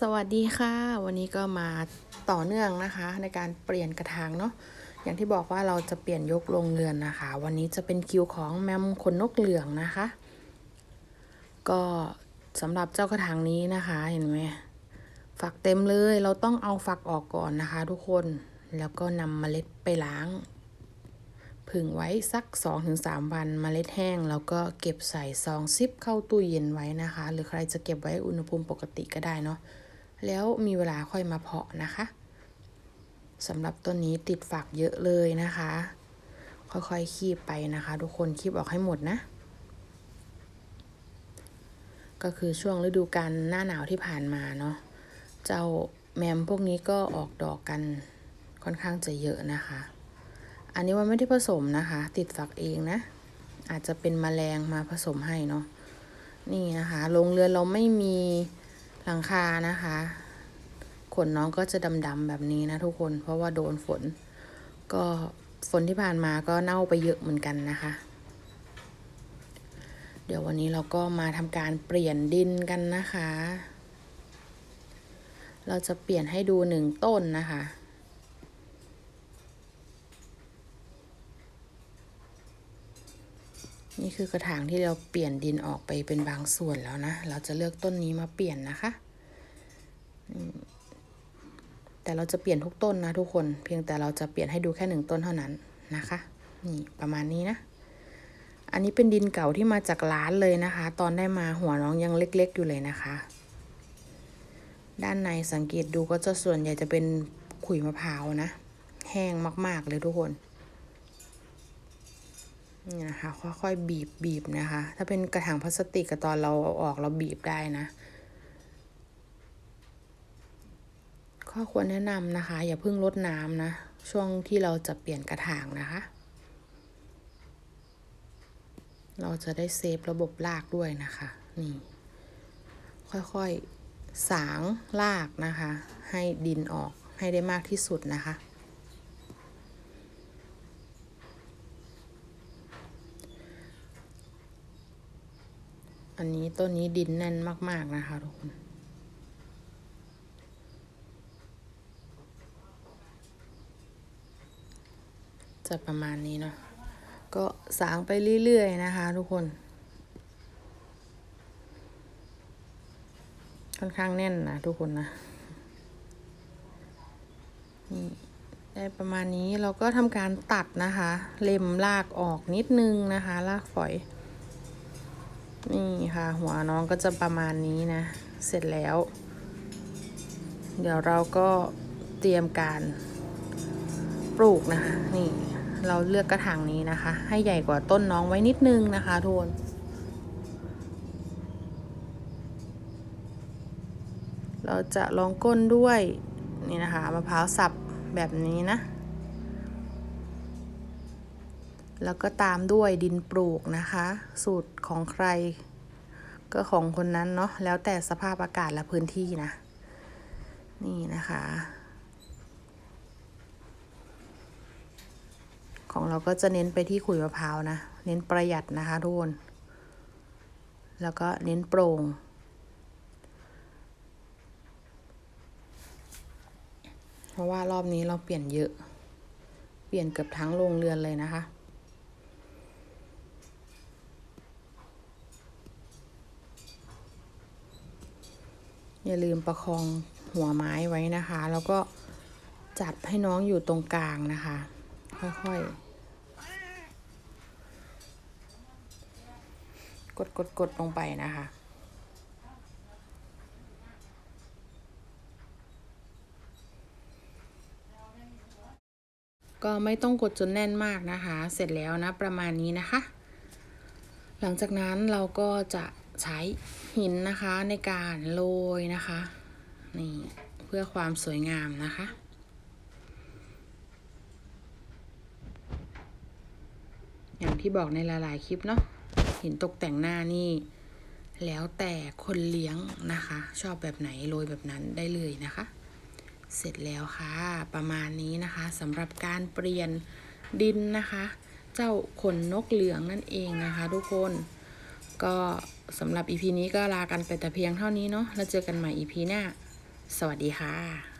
สวัสดีค่ะ วันนี้ก็มาต่อเนื่องนะคะ ในการเปลี่ยนกระถางเนาะอย่างที่บอกว่าเราจะเปลี่ยนยกลงเรือนนะคะ วันนี้จะเป็นคิวของแมมขนนกเหลืองนะคะ ก็สำหรับเจ้ากระถางนี้นะคะเห็นไหมฝักเต็มเลยเราต้องเอาฝักออกก่อนนะคะ ทุกคนแล้วก็นำเมล็ดไปล้างผึ่งไว้สัก 2-3 วันเมล็ดแห้ง แล้วก็เก็บใส่ซองซิปเข้าตู้เย็นไว้นะคะ หรือใครจะเก็บไว้อุณหภูมิปกติก็ได้เนาะ แล้วมีเวลาค่อยมาเพาะนะคะสำหรับต้นนี้ติดฝักเยอะเลยนะคะ ค่อยๆคีบไปนะคะ ทุกคนคีบออกให้หมดนะ ก็คือช่วงฤดูกาลหน้าหนาวที่ผ่านมาเนาะเจ้าแมมพวกนี้ก็ออกดอกกันค่อนข้างจะเยอะนะคะ อันนี้ว่าไม่ได้ผสมนะคะ ติดฝักเองนะ อาจจะเป็นมแมลงมาผสมให้เนาะนี่นะคะโรงเรือนเราไม่มีหลังคานะคะ ขนน้องก็จะดำๆแบบนี้นะทุกคน เพราะว่าโดนฝน ก็ฝนที่ผ่านมาก็เน่าไปเยอะเหมือนกันนะคะ เดี๋ยววันนี้เราก็มาทำการเปลี่ยนดินกันนะคะ เราจะเปลี่ยนให้ดูหนึ่งต้นนะคะนี่คือกระถางที่เราเปลี่ยนดินออกไปเป็นบางส่วนแล้วนะ เราจะเลือกต้นนี้มาเปลี่ยนนะคะ แต่เราจะเปลี่ยนทุกต้นนะทุกคน เพียงแต่เราจะเปลี่ยนให้ดูแค่หนึ่งต้นเท่านั้นนะคะ นี่ประมาณนี้นะ อันนี้เป็นดินเก่าที่มาจากร้านเลยนะคะ ตอนได้มาหัวน้องยังเล็ก ๆ อยู่เลยนะคะ ด้านในสังเกตดูก็จะส่วนใหญ่จะเป็นขุยมะพร้าวนะ แห้งมาก ๆ เลยทุกคนนี่นะคะค่อยๆบีบบีบนะคะ ถ้าเป็นกระถางพลาสติกกับตอนเราเอาออกเราบีบได้นะ ข้อควรแนะนำนะคะ อย่าเพิ่งลดน้ำนะ ช่วงที่เราจะเปลี่ยนกระถางนะคะ เราจะได้เซฟระบบรากด้วยนะคะ นี่ ค่อยๆ สางรากนะคะ ให้ดินออกให้ได้มากที่สุดนะคะอันนี้ต้นนี้ดินแน่นมาก ๆ นะคะทุกคน จะประมาณนี้เนาะก็สางไปเรื่อยๆนะคะ ทุกคน ค่อนข้างแน่นนะทุกคนนะนี่ได้ประมาณนี้เราก็ทำการตัดนะคะ เล็มรากออกนิดนึงนะคะรากฝอย นี่ค่ะ หัวน้องก็จะประมาณนี้นะ เสร็จแล้ว เดี๋ยวเราก็เตรียมการปลูกนะคะ นี่ เราเลือกกระถางนี้นะคะ ให้ใหญ่กว่าต้นน้องไว้นิดนึงนะคะทุกคนเราจะลองก้นด้วยนี่นะคะมะพร้าวสับแบบนี้นะ แล้วก็ตามด้วยดินปลูกนะคะ สูตรของใคร ก็ของคนนั้นเนาะแล้วแต่สภาพอากาศและพื้นที่นะ นี่นะคะ ของเราก็จะเน้นไปที่ขุยมะพร้าวนะ เน้นประหยัดนะคะทุกคนแล้วก็เน้นโปร่ง เพราะว่ารอบนี้เราเปลี่ยนเยอะ เปลี่ยนเกือบทั้งโรงเรือนเลยนะคะ อย่าลืมประคองหัวไม้ไว้นะคะ แล้วก็จัดให้น้องอยู่ตรงกลางนะคะ ค่อยๆ กดกดกดลงไปนะคะ ก็ไม่ต้องกดจนแน่นมากนะคะ เสร็จแล้วนะประมาณนี้นะคะ หลังจากนั้นเราก็จะใช้หินนะคะในการโรยนะคะนี่เพื่อความสวยงามนะคะอย่างที่บอกในหลาย ๆ คลิปเนาะ หินตกแต่งหน้านี่ แล้วแต่คนเลี้ยงนะคะ ชอบแบบไหนโรยแบบนั้นได้เลยนะคะ เสร็จแล้วค่ะ ประมาณนี้นะคะสำหรับการเปลี่ยนดินนะคะ เจ้าขนนกเหลืองนั่นเองนะคะทุกคน ก็สำหรับ EP นี้ก็ลากันไปแต่เพียงเท่านี้เนาะแล้วเจอกันใหม่ EP หน้า สวัสดีค่ะ